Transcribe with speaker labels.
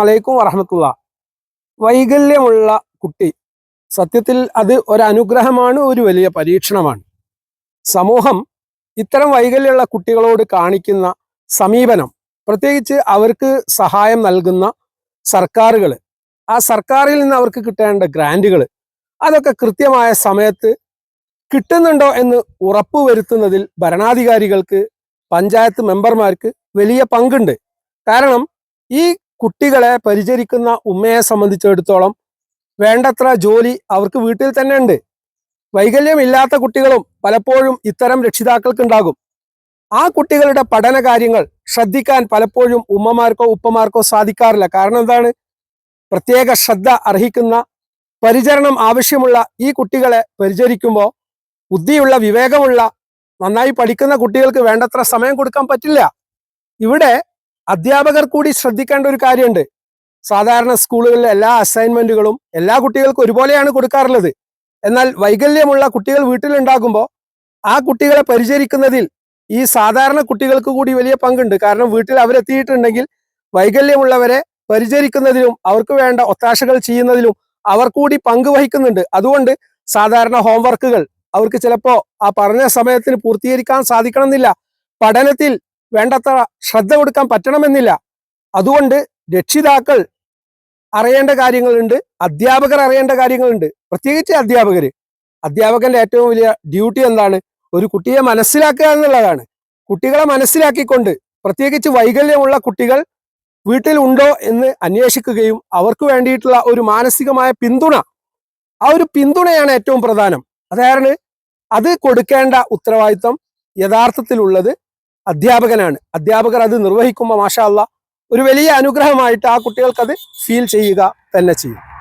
Speaker 1: അലൈക്കും വറഹമത്തുള്ള. വൈകല്യമുള്ള കുട്ടി. സത്യത്തിൽ അത് ഒരു അനുഗ്രഹമാണ് ഒരു വലിയ പരീക്ഷണമാണ്. സമൂഹം ഇത്തരം വൈകല്യമുള്ള കുട്ടികളോട് കാണിക്കുന്ന സമീപനം പ്രത്യേകിച്ച് അവർക്ക് സഹായം നൽകുന്ന സർക്കാരുകൾ ആ സർക്കാരിൽ നിന്ന് അവർക്ക് കിട്ടേണ്ട ഗ്രാൻഡുകൾ അതൊക്കെ കൃത്യമായ സമയത്ത് കിട്ടുന്നുണ്ടോ എന്ന് ഉറപ്പുവരുത്തുന്നതിൽ ഭരണാധികാരികൾക്ക് പഞ്ചായത്ത് മെമ്പർമാർക്ക് വലിയ പങ്കുണ്ട്. കാരണം ഈ കുട്ടികളെ പരിചരിക്കുന്ന ഉമ്മയെ സംബന്ധിച്ചിടത്തോളം വേണ്ടത്ര ജോലി അവർക്ക് വീട്ടിൽ തന്നെ ഉണ്ട്. വൈകല്യമില്ലാത്ത കുട്ടികളും പലപ്പോഴും ഇത്തരം രക്ഷിതാക്കൾക്ക് ഉണ്ടാകും ആ കുട്ടികളുടെ പഠന കാര്യങ്ങൾ ശ്രദ്ധിക്കാൻ പലപ്പോഴും ഉമ്മമാർക്കോ ഉപ്പമാർക്കോ സാധിക്കാറില്ല. കാരണം എന്താണ്? പ്രത്യേക ശ്രദ്ധ അർഹിക്കുന്ന പരിചരണം ആവശ്യമുള്ള ഈ കുട്ടികളെ പരിചരിക്കുമ്പോൾ ബുദ്ധിയുള്ള വിവേകമുള്ള നന്നായി പഠിക്കുന്ന കുട്ടികൾക്ക് വേണ്ടത്ര സമയം കൊടുക്കാൻ പറ്റില്ല. ഇവിടെ അധ്യാപകർ കൂടി ശ്രദ്ധിക്കേണ്ട ഒരു കാര്യമുണ്ട്. സാധാരണ സ്കൂളുകളിലെ എല്ലാ അസൈൻമെന്റുകളും എല്ലാ കുട്ടികൾക്കും ഒരുപോലെയാണ് കൊടുക്കാറുള്ളത്. എന്നാൽ വൈകല്യമുള്ള കുട്ടികൾ വീട്ടിലുണ്ടാകുമ്പോൾ ആ കുട്ടികളെ പരിചരിക്കുന്നതിൽ ഈ സാധാരണ കുട്ടികൾക്ക് കൂടി വലിയ പങ്കുണ്ട്. കാരണം വീട്ടിൽ അവരെത്തിയിട്ടുണ്ടെങ്കിൽ വൈകല്യമുള്ളവരെ പരിചരിക്കുന്നതിലും അവർക്ക് വേണ്ട ഒത്താശകൾ ചെയ്യുന്നതിലും അവർ കൂടി പങ്കുവഹിക്കുന്നുണ്ട് അതുകൊണ്ട് സാധാരണ ഹോംവർക്കുകൾ അവർക്ക് ചിലപ്പോൾ ആ പറഞ്ഞ സമയത്തിന് പൂർത്തീകരിക്കാൻ സാധിക്കണമെന്നില്ല. പഠനത്തിൽ വേണ്ടത്ര ശ്രദ്ധ കൊടുക്കാൻ പറ്റണമെന്നില്ല. അതുകൊണ്ട് രക്ഷിതാക്കൾ അറിയേണ്ട കാര്യങ്ങളുണ്ട് അധ്യാപകർ അറിയേണ്ട കാര്യങ്ങളുണ്ട്. പ്രത്യേകിച്ച് അധ്യാപകർ അധ്യാപകന്റെ ഏറ്റവും വലിയ ഡ്യൂട്ടി എന്താണ്? ഒരു കുട്ടിയെ മനസ്സിലാക്കുക എന്നുള്ളതാണ്. കുട്ടികളെ മനസ്സിലാക്കിക്കൊണ്ട് പ്രത്യേകിച്ച് വൈകല്യമുള്ള കുട്ടികൾ വീട്ടിൽ ഉണ്ടോ എന്ന് അന്വേഷിക്കുകയും അവർക്ക് വേണ്ടിയിട്ടുള്ള ഒരു മാനസികമായ പിന്തുണ. ആ ഒരു പിന്തുണയാണ് ഏറ്റവും പ്രധാനം. അതായത് അത് കൊടുക്കേണ്ട ഉത്തരവാദിത്വം യഥാർത്ഥത്തിലുള്ളത് അധ്യാപകനാണ്. അധ്യാപകർ അത് നിർവഹിക്കുമ്പോൾ മാഷാ ഒരു വലിയ അനുഗ്രഹമായിട്ട് ആ കുട്ടികൾക്കത് ഫീൽ ചെയ്യുക തന്നെ ചെയ്യും.